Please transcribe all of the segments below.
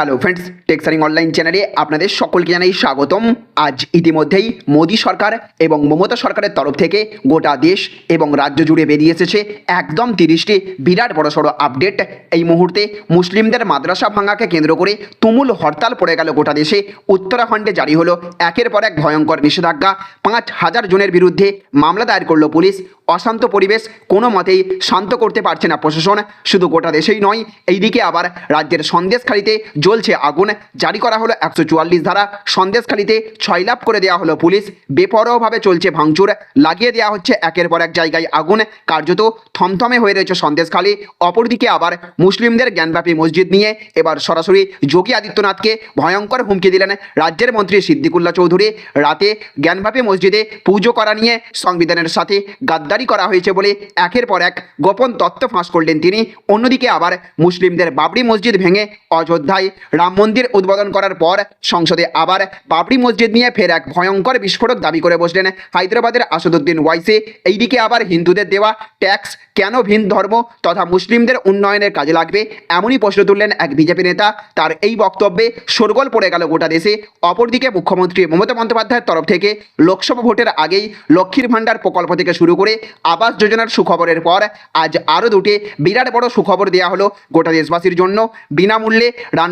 Hello friends টেক্সারিং online চ্যানেলে আপনাদের সকলকে জানাই স্বাগতম। আজ ইতিমধ্যেই মোদী সরকার এবং মমতা সরকারের তরফ থেকে গোটা দেশ এবং রাজ্য জুড়ে বেরিয়ে এসেছে একদম তিরিশটি বিরাট বড়সড় আপডেট। এই মুহূর্তে মুসলিমদের মাদ্রাসা ভাঙাকে কেন্দ্র করে তুমুল হরতাল পড়ে গেল গোটা দেশে। উত্তরাখণ্ডে জারি হলো একের পর এক ভয়ঙ্কর নিষেধাজ্ঞা। পাঁচ হাজার জনের বিরুদ্ধে মামলা দায়ের করল পুলিশ। অশান্ত পরিবেশ কোনো মতেই শান্ত করতে পারছে না প্রশাসন। শুধু গোটা দেশেই নয়, এইদিকে আবার রাজ্যের সন্দেশখালিতে জ্বলছে আগুন জারি করা হলো একশো চুয়াল্লিশ ধারা। সন্দেশখালিতে ছয় লাভ করে দেওয়া হলো পুলিশ। বেপরোয়াভাবে চলছে ভাঙচুর। লাগিয়ে দেওয়া হচ্ছে একের পর এক জায়গায় আগুন। কার্যত থমথমে হয়ে রয়েছে সন্দেশখালি। অপরদিকে আবার মুসলিমদের জ্ঞানব্যাপী মসজিদ নিয়ে এবার সরাসরি যোগী আদিত্যনাথকে ভয়ঙ্কর হুমকি দিলেন রাজ্যের মন্ত্রী সিদ্দিকুল্লা চৌধুরী। রাতে জ্ঞানব্যাপী মসজিদে পুজো করা নিয়ে সংবিধানের সাথে গাদ্দারি করা হয়েছে বলে একের পর এক গোপন তথ্য ফাঁস করলেন তিনি। অন্যদিকে আবার মুসলিমদের বাবরি মসজিদ ভেঙে অযোধ্যায় রাম মন্দির উদ্বোধন করার পর সংসদে আবার বাবরি মসজিদ নিয়ে ফের এক ভয়ঙ্কর বিস্ফোরক দাবি করে বসলেন হায়দ্রাবাদের আসাদুদ্দিন ওয়াইসে। এইদিকে আবার হিন্দুদের দেওয়া ট্যাক্স কেন ভিন ধর্ম তথা মুসলিমদের উন্নয়নের কাজে লাগবে এমনই প্রশ্ন তুললেন এক বিজেপি নেতা। তার এই বক্তব্যে শোরগোল পড়ে গেল গোটা দেশে। অপরদিকে মুখ্যমন্ত্রী মমতা বন্দ্যোপাধ্যায়ের তরফ থেকে লোকসভা ভোটের আগেই লক্ষ্মীর ভাণ্ডার প্রকল্প থেকে শুরু করে আবাস যোজনার সুখবরের পর আজ আরও দুটি বিরাট বড় সুখবর দেওয়া হলো গোটা দেশবাসীর জন্য। বিনামূল্যে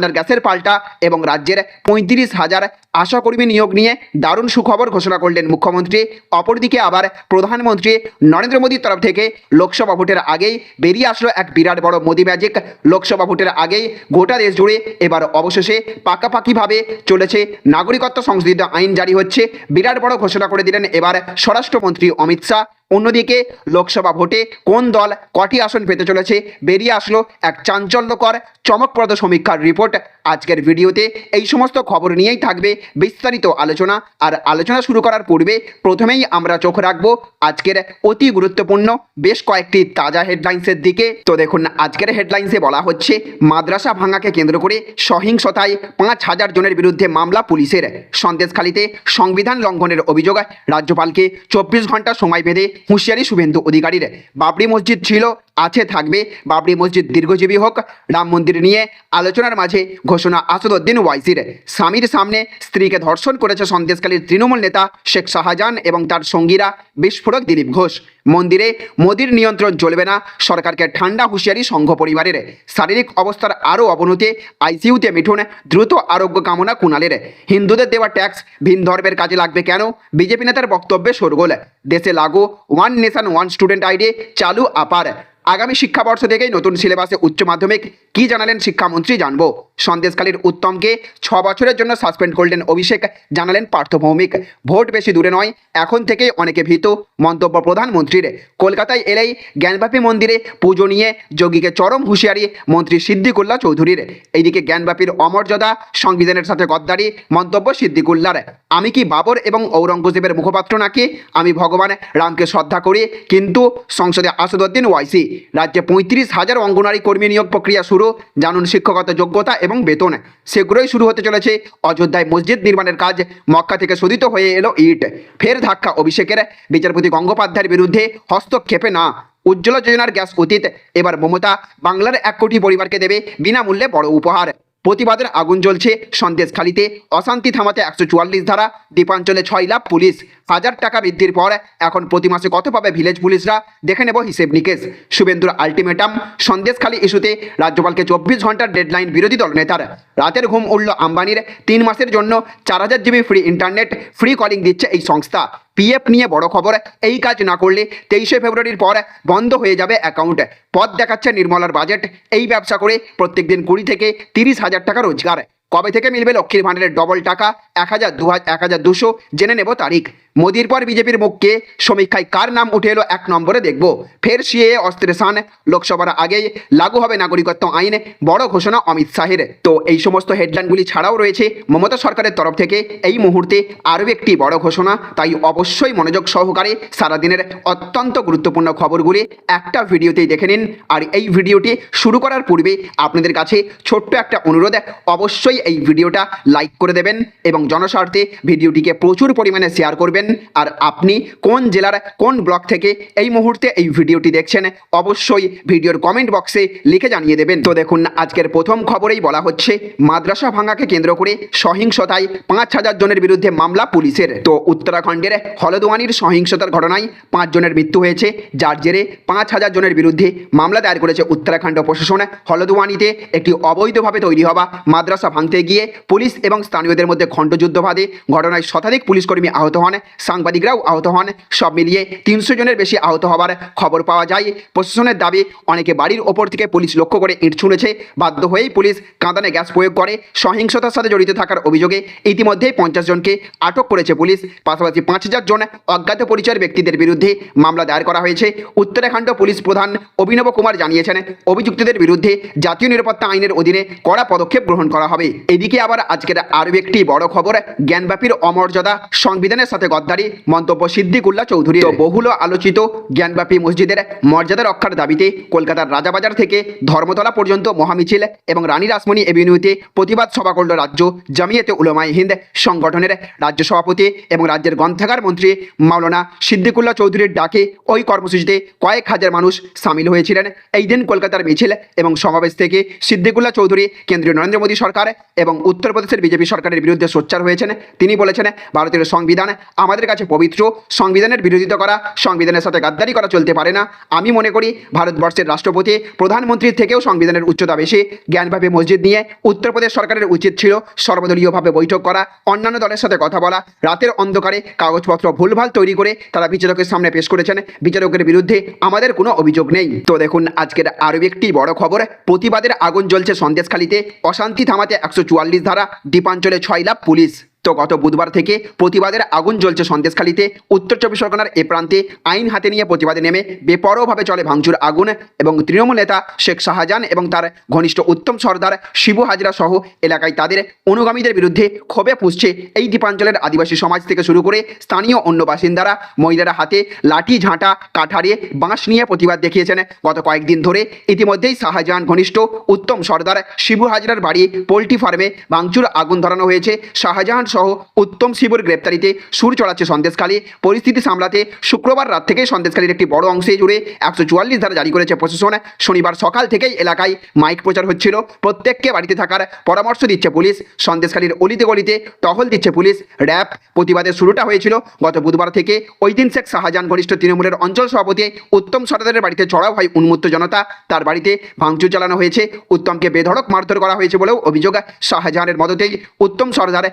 রান্নার গ্যাসের পাল্টা এবং রাজ্যের পঁয়ত্রিশ হাজার আশাকর্মী নিয়োগ নিয়ে দারুণ সুখবর ঘোষণা করলেন মুখ্যমন্ত্রী। অপরদিকে আবার প্রধানমন্ত্রী নরেন্দ্র মোদীর তরফ থেকে লোকসভা ভোটের আগেই বেরিয়ে আসলো এক বিরাট বড় মোদি ম্যাজিক। লোকসভা ভোটের আগেই গোটা দেশ জুড়ে এবার অবশেষে পাকাপাকিভাবে চলেছে নাগরিকত্ব সংশোধিত আইন জারি হচ্ছে। বিরাট বড় ঘোষণা করে দিলেন এবার স্বরাষ্ট্রমন্ত্রী অমিত শাহ। অন্যদিকে লোকসভা ভোটে কোন দল কটি আসন পেতে চলেছে? বেরিয়ে আসলো এক চাঞ্চল্যকর, চমকপ্রদ সমীক্ষার রিপোর্ট। আজকের ভিডিওতে এই সমস্ত খবর নিয়েই থাকবে বিস্তারিত আলোচনা। আর আলোচনা শুরু করার পূর্বে প্রথমেই আমরা চোখ রাখব আজকের অতি গুরুত্বপূর্ণ, বেশ কয়েকটি তাজা হেডলাইন্সের দিকে। তো দেখুন, আজকের হেডলাইন্সে বলা হচ্ছে, মাদ্রাসা ভাঙাকে কেন্দ্র করে সহিংসতায় পাঁচ হাজার জনের বিরুদ্ধে মামলা পুলিশের। সন্দেশখালিতে সংবিধান লঙ্ঘনের অভিযোগ রাজ্যপালকে চব্বিশ ঘণ্টা সময় বেঁধে হুঁশিয়ারি শুভেন্দু অধিকারীর। বাবরি মসজিদ ছিল আছে, থাকবে। বাবরি মসজিদ দীর্ঘজীবী হোক, রাম মন্দির নিয়ে আলোচনার মাঝে ঘোষণা আসাদুদ্দিন ওয়াইসির। স্বামীর সামনে স্ত্রীকে ধর্ষণ করেছে সন্দেশকালীর তৃণমূল নেতা শেখ শাহজাহান এবং তার সঙ্গীরা বিস্ফোরক দিলীপ ঘোষ। মন্দিরে মোদির নিয়ন্ত্রণ চলবে না, সরকারকে ঠান্ডা হুঁশিয়ারি সংঘ পরিবারের। শারীরিক অবস্থার আরও অবনতি, আইসিইউতে মিঠুন, দ্রুত আরোগ্য কামনা কুণালের। হিন্দুদের দেওয়া ট্যাক্স ভিন ধর্মের কাজে লাগবে কেন? বিজেপি নেতার বক্তব্যে শোরগোল। দেশে লাগু one nation one student ID চালু আপার। আগামী শিক্ষাবর্ষ থেকেই নতুন সিলেবাসে উচ্চ মাধ্যমিক কি জানালেন শিক্ষামন্ত্রী জানব। সন্দেশকালীর উত্তমকে ছ বছরের জন্য সাসপেন্ড করলেন অভিষেক, জানালেন পার্থভৌমিক ভোট বেশি দূরে নয়, এখন থেকেই অনেকে ভীত, মন্তব্য প্রধানমন্ত্রীর। কলকাতায় এলেই জ্ঞানব্যাপী মন্দিরে পুজো নিয়ে যোগীকে চরম হুঁশিয়ারি মন্ত্রী সিদ্দিকুল্লা চৌধুরীর। এইদিকে জ্ঞানব্যাপীর অমর্যাদা সংবিধানের সাথে গদ্দারি মন্তব্য সিদ্দিকুল্লার। আমি কি বাবর এবং ঔরঙ্গজেবের মুখপাত্র নাকি? আমি ভগবান রামকে শ্রদ্ধা করি, কিন্তু সংসদে আসাদুদ্দিন ওয়াইসি। রাজ্যে পঁয়ত্রিশ হাজার অঙ্গনারী কর্মী নিয়োগ প্রক্রিয়া শুরু, জানুন শিক্ষকতা যোগ্যতা এবং বেতন। শীঘ্রই শুরু হতে চলেছে অযোধ্যায় মসজিদ নির্মাণের কাজ। মক্কা থেকে শোধিত হয়ে এলো ইট। ফের ধাক্কা, অভিষেকের। বিচারপতি গঙ্গোপাধ্যায়ের বিরুদ্ধে হস্তক্ষেপে না। উজ্জ্বল যোজনার গ্যাস অতীত। এবার মমতা বাংলার এক কোটি পরিবারকে দেবে বিনামূল্যে বড় উপহার। প্রতিবাদের আগুন জ্বলছে সন্দেশখালিতে। অশান্তি থামাতে একশো চুয়াল্লিশ ধারা দ্বীপাঞ্চলে ছয় লাখ পুলিশ। হাজার টাকা বৃদ্ধির পর এখন প্রতি মাসে কত পাবে ভিলেজ পুলিশরা? দেখে নেব হিসেব নিকেশ। শুভেন্দুর আলটিমেটাম সন্দেশখালী ইস্যুতে রাজ্যপালকে চব্বিশ ঘণ্টার ডেডলাইন বিরোধী দল নেতার। রাতের ঘুম উঠল আম্বানির। তিন মাসের জন্য চার হাজার GB free internet free calling দিচ্ছে এই সংস্থা। পিএফ নিয়ে বড় খবর, এই কাজ না করলে তেইশে ফেব্রুয়ারির পর বন্ধ হয়ে যাবে অ্যাকাউন্ট পথ দেখাচ্ছে নির্মলার বাজেট এই ব্যবসা করে প্রত্যেকদিন কুড়ি থেকে তিরিশ হাজার টাকা রোজগার। কবে থেকে মিলবে লক্ষ্মীর ভাণ্ডারের ডবল টাকা? এক হাজার, দু এক হাজার দুশো, জেনে নেব তারিখ। মোদির পর বিজেপির মুখকে সমীক্ষায় কার নাম উঠে এলো এক নম্বরে দেখব। ফের সিএ অস্ত্রের সান লোকসভার আগেই লাগু হবে নাগরিকত্ব আইন, বড় ঘোষণা অমিত শাহের। তো এই সমস্ত হেডলাইনগুলি ছাড়াও রয়েছে মমতা সরকারের তরফ থেকে। এই মুহূর্তে আরও একটি বড় ঘোষণা, তাই অবশ্যই মনোযোগ সহকারে সারাদিনের অত্যন্ত গুরুত্বপূর্ণ খবরগুলি একটা ভিডিওতেই দেখে নিন। আর এই ভিডিওটি শুরু করার পূর্বে আপনাদের কাছে ছোট্ট একটা অনুরোধ, অবশ্যই অবশ্যই এই ভিডিওটা লাইক করে দেবেন এবং জনস্বার্থে ভিডিওটিকে প্রচুর পরিমাণে শেয়ার করবেন। আর আপনি কোন জেলার কোন ব্লক থেকে এই মুহূর্তে এই ভিডিওটি দেখছেন, অবশ্যই ভিডিওর কমেন্ট বক্সে লিখে জানিয়ে দেবেন। তো দেখুন, আজকের প্রথম খবরেই বলা হচ্ছে, মাদ্রাসা ভাঙাকে কেন্দ্র করে সহিংসতায় পাঁচ হাজার জনের বিরুদ্ধে মামলা পুলিশের। তো উত্তরাখণ্ডের হলদোয়ানির সহিংসতার ঘটনায় পাঁচ জনের মৃত্যু হয়েছে, যার জেরে পাঁচ হাজার জনের বিরুদ্ধে মামলা দায়ের করেছে উত্তরাখণ্ড প্রশাসন। হলদোয়ানিতে একটি অবৈধভাবে তৈরি হওয়া মাদ্রাসা ভাঙতে গিয়ে পুলিশ এবং স্থানীয়দের মধ্যে খণ্ডযুদ্ধ বাঁধে। ঘটনায় শতাধিক পুলিশ কর্মী আহত হন। সাংবাদিকরাও আহত হন। সব মিলিয়ে তিনশো জনের বেশি আহত হবার খবর পাওয়া যায়। প্রশাসনের দাবি, অনেকে বাড়ির ওপর থেকে পুলিশ লক্ষ্য করে ইট ছুঁড়েছে। বাধ্য হয়েই পুলিশ কাঁদানে গ্যাস প্রয়োগ করে। সহিংসতার সাথে জড়িত থাকার অভিযোগে ইতিমধ্যেই পঞ্চাশ জনকে আটক করেছে পুলিশ। পাশাপাশি পাঁচ হাজার জন অজ্ঞাত পরিচয়ের ব্যক্তিদের বিরুদ্ধে মামলা দায়ের করা হয়েছে। উত্তরাখণ্ড পুলিশ প্রধান অভিনব কুমার জানিয়েছেন, অভিযুক্তদের বিরুদ্ধে জাতীয় নিরাপত্তা আইনের অধীনে কড়া পদক্ষেপ গ্রহণ করা হবে। এদিকে আবার আজকের আরও একটি বড় খবর, জ্ঞানব্যাপীর অমর্যাদা সংবিধানের সাথে গদ্দারি মন্তব্য সিদ্দিকুল্লাহ চৌধুরী। তো বহুল আলোচিত জ্ঞানব্যাপী মসজিদের মর্যাদা রক্ষার দাবিতে কলকাতার রাজাবাজার থেকে ধর্মতলা পর্যন্ত মহামিছিল এবং রানী রাসমণি এভিনিউতে প্রতিবাদ সভা করল রাজ্য জামিয়াতে উলমাই হিন্দ সংগঠনের রাজ্য সভাপতি এবং রাজ্যের গ্রন্থাগার মন্ত্রী মাওলানা সিদ্দিকুল্লাহ চৌধুরীর ডাকে ওই কর্মসূচিতে কয়েক হাজার মানুষ সামিল হয়েছিলেন। এই দিন কলকাতার মিছিল এবং সমাবেশ থেকে সিদ্দিকুল্লাহ চৌধুরী, কেন্দ্রীয় নরেন্দ্র মোদী সরকার এবং উত্তরপ্রদেশের বিজেপি সরকারের বিরুদ্ধে সোচ্চার হয়েছেন। তিনি বলেছেন ভারতের সংবিধান আমাদের কাছে পবিত্র, সংবিধানের বিরোধিতা করা, সংবিধানের সাথে গাদ্দারি করা চলতে পারে না। আমি মনে করি ভারতবর্ষের রাষ্ট্রপতি প্রধানমন্ত্রীর থেকেও সংবিধানের উচ্চতা বেশি। জ্ঞানভাবে মসজিদ নিয়ে উত্তরপ্রদেশ সরকারের উচিত ছিল সর্বদলীয়ভাবে বৈঠক করা, অন্যান্য দলের সাথে কথা বলা, রাতের অন্ধকারে কাগজপত্র ভুলভাল তৈরি করে তারা বিচারকের সামনে পেশ করেছেন। বিচারকের বিরুদ্ধে আমাদের কোনো অভিযোগ নেই। তো দেখুন, আজকের আরও একটি বড় খবর, প্রতিবাদের আগুন জ্বলছে সন্দেশখালিতে। অশান্তি থামাতে একশো চুয়াল্লিশ ধারা দ্বীপাঞ্চলে ছয় লাখ পুলিশ। তো গত বুধবার থেকে প্রতিবাদের আগুন জ্বলছে সন্দেশখালিতে। উত্তর চব্বিশ পরগনার এ প্রান্তে আইন হাতে নিয়ে প্রতিবাদে নেমে বেপরোভাবে চলে ভাঙচুর আগুন এবং তৃণমূল নেতা শেখ শাহজাহান এবং তার ঘনিষ্ঠ উত্তম সর্দার শিবু হাজরা সহ এলাকায় তাদের অনুগামীদের বিরুদ্ধে ক্ষোভে পুষছে এই দ্বীপাঞ্চলের আদিবাসী সমাজ থেকে শুরু করে স্থানীয় অন্য বাসিন্দারা মহিলারা হাতে লাঠি, ঝাঁটা, কাঠারে, বাঁশ নিয়ে প্রতিবাদ দেখিয়েছেন। গত কয়েকদিন ধরে ইতিমধ্যেই শাহজাহান ঘনিষ্ঠ উত্তম সর্দার শিবু হাজরার বাড়ি পোলট্রি ফার্মে ভাঙচুর আগুন ধরানো হয়েছে। শাহজাহান সহ উত্তম শিবুর গ্রেপ্তারিতে সুর চড়াচ্ছে সন্দেশখালী। পরিস্থিতি সামলাতে শুক্রবার রাত থেকে সন্দেশখালীর একটি বড় অংশে জুড়ে একশো চুয়াল্লিশ ধারা জারি করেছে প্রশাসন। শনিবার সকাল থেকেই এলাকায় মাইক প্রচার হচ্ছিল। প্রত্যেককে বাড়িতে থাকার পরামর্শ দিচ্ছে পুলিশ। সন্দেশখালীর অলিতে গলিতে টহল দিচ্ছে পুলিশ। র্যাব প্রতিবাদের শুরুটা হয়েছিল গত বুধবার থেকে। ওই দিন শেখ শাহজাহান ঘনিষ্ঠ তৃণমূলের অঞ্চল সভাপতি, উত্তম সর্দারের বাড়িতে চড়াও হয় উন্মুক্ত জনতা। তার বাড়িতে ভাঙচুর চালানো হয়েছে। উত্তমকে বেধড়ক মারধর করা হয়েছে বলেও অভিযোগ শাহজাহানের মদতেই উত্তম সর্দার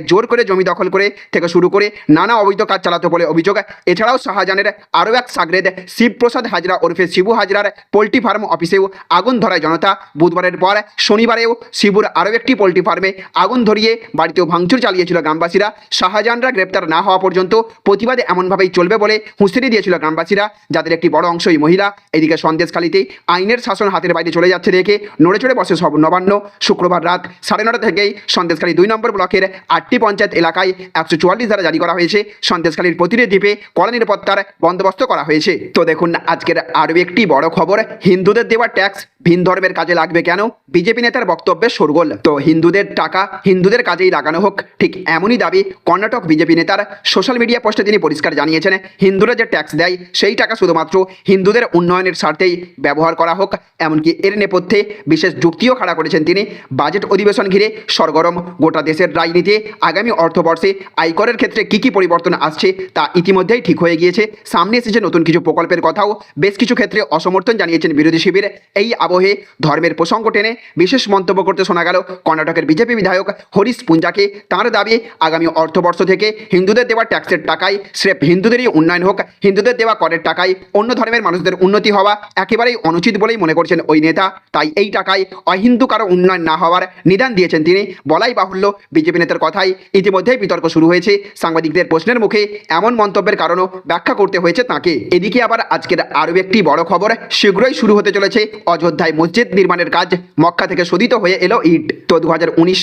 এলাকায় জোর করে জমি দখল করে থেকে শুরু করে নানা অবৈধ কাজ চালাতো বলে অভিযোগ। এছাড়াও শাহজাহানের আরও এক সাগরেদ শিবপ্রসাদ হাজরা ওরফে শিবু হাজরার পোলট্রি ফার্ম অফিসেও আগুন ধরায় জনতা। বুধবারের পর শনিবারেও শিবুর আরও একটি পোলট্রি ফার্মে আগুন ধরিয়ে বাড়িতেও ভাঙচুর চালিয়েছিল গ্রামবাসীরা। শাহজাহানরা গ্রেপ্তার না হওয়া পর্যন্ত প্রতিবাদে এমনভাবেই চলবে বলে হুঁশিয়ারি দিয়েছিল গ্রামবাসীরা। যাদের একটি বড় অংশই মহিলা। এদিকে সন্দেশখালিতেই আইনের শাসন হাতের বাইরে চলে যাচ্ছে দেখে নড়ে চড়ে বসে সব নবান্ন। শুক্রবার রাত সাড়ে নটা থেকেই সন্দেশখালী দুই নম্বর ব্লকের আটটি পঞ্চায়েত এলাকায় একশো চুয়াল্লিশ ধারা জারি করা হয়েছে। সন্দেশখালীর প্রতিটি দ্বীপে কড়া নিরাপত্তার বন্দোবস্ত করা হয়েছে। তো দেখুন, আজকের আরও একটি বড় খবর, হিন্দুদের দেওয়া ট্যাক্স ভিন ধর্মের কাজে লাগবে কেন? বিজেপি নেতার বক্তব্যে সরগোল তো হিন্দুদের টাকা হিন্দুদের কাজেই লাগানো হোক, ঠিক এমনই দাবি কর্ণাটক বিজেপি নেতার সোশ্যাল মিডিয়া পোস্টে তিনি পরিষ্কার জানিয়েছেন। হিন্দুরা যে ট্যাক্স দেয়, সেই টাকা শুধুমাত্র হিন্দুদের উন্নয়নের স্বার্থেই ব্যবহার করা হোক, এমনকি এর নেপথ্যে বিশেষ যুক্তিও খাড়া করেছেন তিনি। বাজেট অধিবেশন ঘিরে সরগরম গোটা দেশের রাজনীতি। আগামী অর্থবর্ষে আয়করের ক্ষেত্রে কী কী পরিবর্তন আসছে তা ইতিমধ্যেই ঠিক হয়ে গিয়েছে। সামনে এসেছে নতুন কিছু প্রকল্পের কথাও। বেশ কিছু ক্ষেত্রে অসমর্থন জানিয়েছেন বিরোধী শিবির। এই আবহে ধর্মের প্রসঙ্গ টেনে বিশেষ মন্তব্য করতে শোনা গেল কর্ণাটকের বিজেপি বিধায়ক হরিশ পুঞ্জাকে। তাঁর দাবি, আগামী অর্থবর্ষ থেকে হিন্দুদের দেওয়া ট্যাক্সের টাকায় স্রেফ হিন্দুদেরই উন্নয়ন হোক, হিন্দুদের দেওয়া করের টাকায় অন্য ধর্মের মানুষদের উন্নতি হওয়া একেবারেই অনুচিত বলেই মনে করছেন ওই নেতা। তাই এই টাকায় অহিন্দু কারও উন্নয়ন না হওয়ার নিদান দিয়েছেন তিনি। বলাই বাহুল্য বিজেপি নেতার কথাই ঘটনায় ইতিমধ্যেই বিতর্ক শুরু হয়েছে। সাংবাদিকদের প্রশ্নের মুখে এমন মন্তব্যের কারণও ব্যাখ্যা করতে হয়েছে তাকে। এদিকে আবার আজকের আরও একটি বড় খবর, শীঘ্রই শুরু হতে চলেছে অযোধ্যায় মসজিদ নির্মাণের কাজ। মক্কা থেকে শোধিত হয়ে এলো ইট। তো দু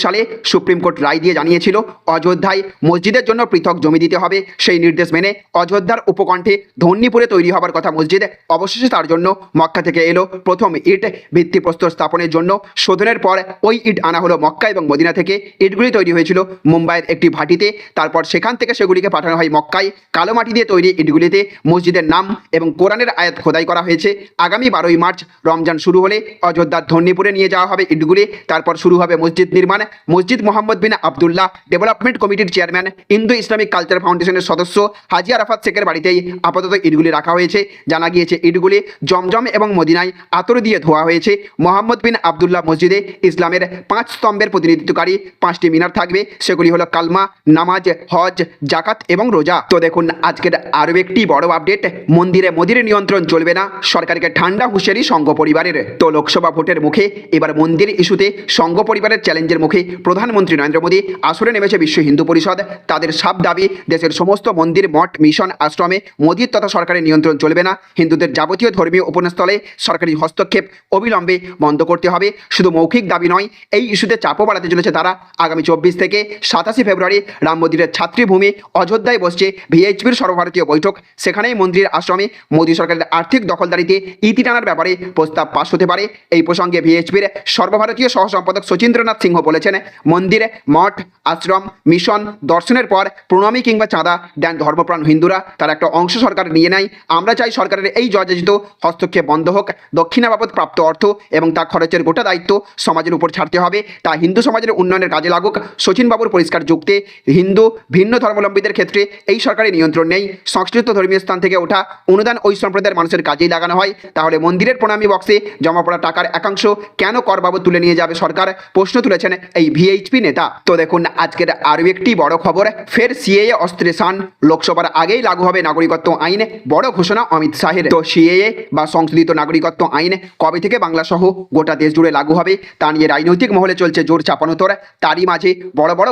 সালে সুপ্রিম কোর্ট রায় দিয়ে জানিয়েছিল, অযোধ্যায় মসজিদের জন্য পৃথক জমি দিতে হবে। সেই নির্দেশ মেনে অযোধ্যার উপকণ্ঠে ধন্যীপুরে তৈরি হবার কথা মসজিদ অবশেষে তার জন্য মক্কা থেকে এলো প্রথম ইট ভিত্তিপ্রস্তর স্থাপনের জন্য। শোধনের পর ওই ইট আনা হলো মক্কা এবং মদিনা থেকে। ইটগুলি তৈরি হয়েছিল মুম্বাইয়ের একটি ভাটিতে। তারপর সেখান থেকে সেগুলিকে পাঠানো হয় মক্কায়। কালো মাটি দিয়ে তৈরি ইটগুলিতে মসজিদের নাম এবং কোরআনের আয়াত খোদাই করা হয়েছে। আগামী বারোই মার্চ রমজান শুরু হলে অযোধ্যার ধন্যীপুরে নিয়ে যাওয়া হবে ইটগুলি। তারপর শুরু হবে মসজিদ নির্মাণ। মসজিদ মোহাম্মদ বিন আবদুল্লাহ ডেভেলপমেন্ট কমিটির চেয়ারম্যান, ইন্দো ইসলামিক কালচার ফাউন্ডেশনের সদস্য হাজি আরাফাত শেখের বাড়িতেই আপাতত ইটগুলি রাখা হয়েছে। জানা গিয়েছে, ইটগুলি জমজম এবং মদিনায় আতর দিয়ে ধোয়া হয়েছে। মোহাম্মদ বিন আবদুল্লাহ মসজিদে ইসলামের পাঁচ স্তম্ভের প্রতিনিধিত্বকারী পাঁচটি মিনার থাকবে। সেগুলি হলো কালমা, নামাজ, হজ জাকাত এবং রোজা। তো দেখুন, আজকের আরও একটি বড় আপডেট মন্দিরে মোদির নিয়ন্ত্রণ চলবে না, সরকারকে ঠান্ডা হুঁশিয়ারি সংঘ পরিবারের। তো লোকসভা ভোটের মুখে, এবার মন্দির ইস্যুতে সংঘ পরিবারের চ্যালেঞ্জের মুখে প্রধানমন্ত্রী নরেন্দ্র মোদী আসরে নেমেছে বিশ্ব হিন্দু পরিষদ। তাদের সাব দাবি, দেশের সমস্ত মন্দির, মঠ, মিশন, আশ্রমে মোদির তথা সরকারের নিয়ন্ত্রণ চলবে না। হিন্দুদের যাবতীয় ধর্মীয় উপনস্থলে সরকারি হস্তক্ষেপ অবিলম্বে বন্ধ করতে হবে। শুধু মৌখিক দাবি নয়, এই ইস্যুতে চাপও বাড়াতে চলেছে তারা। আগামী চব্বিশ থেকে সাতাশে ফেব্রুয়ারি রাম মন্দিরের ছাত্রীভূমি অযোধ্যায় বসছে ভিএইচপির সর্বভারতীয় বৈঠক। সেখানেই মন্দিরের আশ্রমে মোদী সরকারের আর্থিক দখলদারিতে ইতি টানার ব্যাপারে প্রস্তাব পাশ হতে পারে। এই প্রসঙ্গে ভিএইচপির সর্বভারতীয় সহ সম্পাদক শচীন্দ্রনাথ সিংহ বলেছেন, মন্দির, মঠ, আশ্রম, মিশন, দর্শনের পর প্রণামী কিংবা চাঁদা দেন ধর্মপ্রাণ হিন্দুরা। তার একটা অংশ সরকার নিয়ে নেয়। আমরা চাই সরকারের এই জর্জরিত হস্তক্ষেপ বন্ধ হোক। দক্ষিণা বাবদ প্রাপ্ত অর্থ এবং তা খরচের গোটা দায়িত্ব সমাজের উপর ছাড়তে হবে। তা হিন্দু সমাজের উন্নয়নের কাজে লাগুক। সচিনবাবুর পরিষ্কার যুক্তে, হিন্দু, ভিন্ন ধর্মাবলম্বীদের ক্ষেত্রে এই সরকারের নিয়ন্ত্রণ নেই। সংশ্লিষ্ট ধর্মীয় স্থান থেকে ওঠা অনুদান ওই সম্প্রদায়ের মানুষের কাজেই লাগানো হয়। তাহলে মন্দিরের প্রণামী বক্সে জমা পড়া টাকার একাংশ কেন কর বাবদ তুলে নিয়ে যাবে সরকার? প্রশ্ন তুলেছেন এই ভিএইচপি নেতা। তো দেখুন, আজকের আরও একটি বড় খবর, ফের সিএএ অস্ত্রে সান। লোকসভার আগেই লাগু হবে নাগরিকত্ব আইন, বড় ঘোষণা অমিত শাহের। তো সিএএ বা সংশোধিত নাগরিকত্ব আইন কবে থেকে বাংলা সহ গোটা দেশ জুড়ে লাগু হবে তা নিয়ে রাজনৈতিক মহলে চলছে জোর চাপানোতর। তারই মাঝে বড় বড়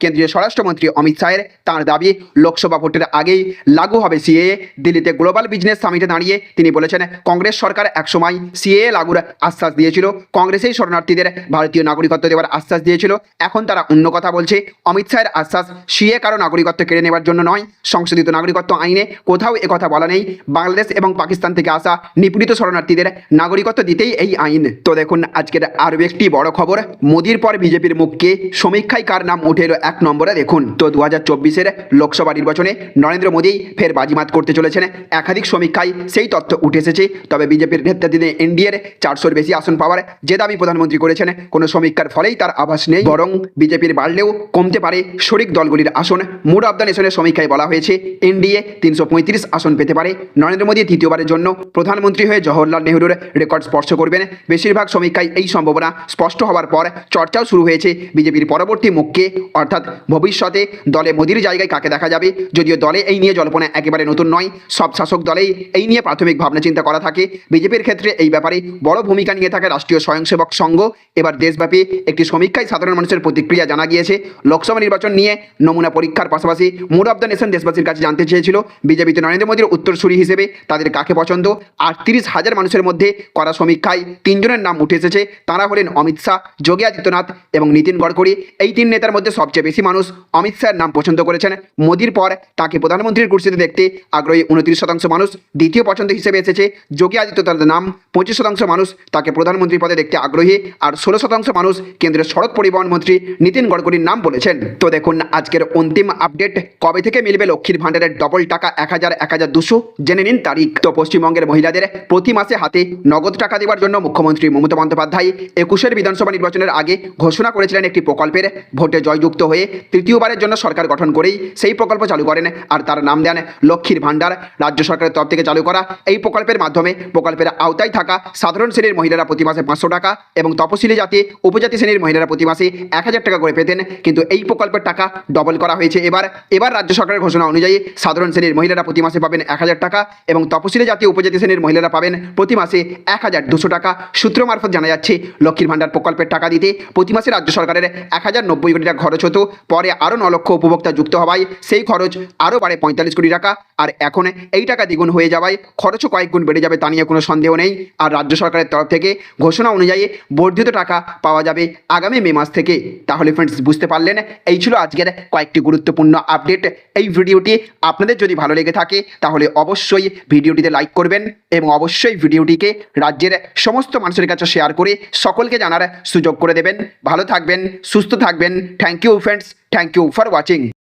কেন্দ্রীয় স্বরাষ্ট্রমন্ত্রী অমিত শাহের। তাঁর দাবি, লোকসভা ভোটের আগেই লাগু হবে সিএএ। দিল্লিতে গ্লোবাল বিজনেস সামিটে দাঁড়িয়ে তিনি বলেছেন, কংগ্রেস সরকার একসময় সিএএ লাগুর আশ্বাস দিয়েছিল। কংগ্রেসেই শরণার্থীদের ভারতীয় নাগরিকত্ব দেওয়ার আশ্বাস দিয়েছিল। এখন তারা অন্য কথা বলছে। অমিত শাহের আশ্বাস সিএ কারও নাগরিকত্ব কেড়ে নেওয়ার জন্য নয়। সংশোধিত নাগরিকত্ব আইনে কোথাও একথা বলা নেই। বাংলাদেশ এবং পাকিস্তান থেকে আসা নিপীড়িত শরণার্থীদের নাগরিকত্ব দিতেই এই আইন। তো দেখুন, আজকের আরও একটি বড় খবর। মোদির পর বিজেপির মুখকে সমীক্ষায় কার নাম উঠে এলো এক নম্বরে। দেখুন, তো দু হাজার চব্বিশের লোকসভা নির্বাচনে নরেন্দ্র মোদী ফের বাজিমাত করতে চলেছেন। একাধিক সমীক্ষায় সেই তথ্য উঠে এসেছে। তবে বিজেপির নেতৃত্বে এনডিএর চারশোর বেশি আসন পাওয়ার যে দাবি প্রধানমন্ত্রী করেছেন, কোনো সমীক্ষার ফলেই তার আভাস নেই। বরং বিজেপির বাড়লেও কমতে পারে শরিক দলগুলির আসন। মুড অব দ্য নেশনের সমীক্ষায় বলা হয়েছে, এনডিএ তিনশো পঁয়ত্রিশ আসন পেতে পারে। নরেন্দ্র মোদী তৃতীয়বারের জন্য প্রধানমন্ত্রী হয়ে জওহরলাল নেহরুর রেকর্ড স্পর্শ করবেন। বেশিরভাগ সমীক্ষায় এই সম্ভাবনা স্পষ্ট হওয়ার পর চর্চাও শুরু হয়েছে। বিজেপির পরবর্তী মুখকে অর্থাৎ ভবিষ্যতে দলে মোদির জায়গায় কাকে দেখা যাবে? যদিও দলে এই নিয়ে জল্পনা একেবারে নতুন নয়, সব শাসক দলেই এই নিয়ে প্রাথমিক ভাবনা চিন্তা করা থাকে। বিজেপির ক্ষেত্রে এই ব্যাপারে বড় ভূমিকা নিয়ে থাকে রাষ্ট্রীয় স্বয়ংসেবক সংঘ। এবার দেশব্যাপী একটি সমীক্ষায় সাধারণ মানুষের প্রতিক্রিয়া জানা গিয়েছে। লোকসভা নির্বাচন নিয়ে নমুনা পরীক্ষার পাশাপাশি মুড অব দ্য নেশন দেশবাসীর কাছে জানতে চেয়েছিল। বিজেপিতে নরেন্দ্র মোদীর উত্তরসূরি হিসেবে তাদের কাকে পছন্দ? আটত্রিশ হাজার মানুষের মধ্যে করা সমীক্ষায় তিনজনের নাম উঠে এসেছে। তারা হলেন অমিত শাহ, যোগী আদিত্যনাথ এবং নীতিন গডকরি এই তিন নেতার মধ্যে সবচেয়ে বেশি মানুষ অমিত শাহের নাম পছন্দ করেছেন। মোদির পর তাকে প্রধানমন্ত্রীর কুর্সিতে দেখতে আগ্রহী উনত্রিশ শতাংশ মানুষ দ্বিতীয় পছন্দ হিসেবে এসেছে যোগী আদিত্যনাথের নাম। পঁচিশ শতাংশ মানুষ তাকে প্রধানমন্ত্রী পদে দেখতে আগ্রহী, আর ষোলো শতাংশ মানুষ কেন্দ্রের সড়ক পরিবহন মন্ত্রী নীতিন গডকরির নাম বলেছেন। তো দেখুন, আজকের অন্তিম আপডেট, কবে থেকে মিলবে লক্ষ্মীর ভাণ্ডারের ডবল টাকা এক হাজার এক হাজার দুশো? জেনে নিন তারিখ। তো পশ্চিমবঙ্গের মহিলাদের প্রতি মাসে হাতে নগদ টাকা দেওয়ার জন্য মুখ্যমন্ত্রী মমতা বন্দ্যোপাধ্যায় একুশের বিধানসভা নির্বাচনের আগে ঘোষণা করেছিলেন একটি প্রকল্পের ভোটে জয়যুক্ত হয়ে তৃতীয়বারের জন্য সরকার গঠন করেই সেই প্রকল্প চালু করেন, আর তার নাম দেন লক্ষ্মীর ভাণ্ডার। রাজ্য সরকারের তরফ থেকে চালু করা এই প্রকল্পের মাধ্যমে প্রকল্পের আওতায় থাকা সাধারণ শ্রেণির মহিলারা প্রতি মাসে পাঁচশো টাকা এবং তপশিলি জাতি উপজাতি শ্রেণির মহিলারা প্রতি মাসে এক হাজার টাকা করে পেতেন। কিন্তু এই প্রকল্পের টাকা ডবল করা হয়েছে। এবার এবার রাজ্য সরকারের ঘোষণা অনুযায়ী সাধারণ শ্রেণির মহিলারা প্রতি মাসে পাবেন এক হাজার টাকা এবং তপশিলি জাতি উপজাতি শ্রেণির মহিলারা পাবেন প্রতি মাসে এক হাজার দুশো টাকা। সূত্র মারফত জানা যাচ্ছে, লক্ষ্মীর ভাণ্ডার প্রকল্পের টাকা দিতে প্রতি মাসে রাজ্য সরকারের এক হাজার নব্বই কোটি টাকা খরচ হতো। পরে আরও ন লক্ষ উপভোক্তা যুক্ত হওয়ায় সেই খরচ আরও বাড়ে পঁয়তাল্লিশ কোটি টাকা। আর এখন এই টাকা দ্বিগুণ হয়ে যাওয়ায় খরচও কয়েক গুণ বেড়ে যাবে তা নিয়ে কোনো সন্দেহ নেই। আর রাজ্য সরকারের তরফ থেকে ঘোষণা অনুযায়ী বর্ধিত টাকা পাওয়া যাবে আগামী মে মাস থেকে। তাহলে ফ্রেন্ডস বুঝতে পারলেন? এই ছিল আজকের কয়েকটি গুরুত্বপূর্ণ আপডেট এই ভিডিওটি আপনাদের যদি ভালো লেগে থাকে, তাহলে অবশ্যই ভিডিওটিতে লাইক করবেন এবং অবশ্যই ভিডিওটিকে রাজ্যের সমস্ত মানুষের কাছে শেয়ার করে সকলকে জানার সুযোগ করে দেবেন। ভালো থাকবেন, সুস্থ থাকবেন। Thank you friends thank you for watching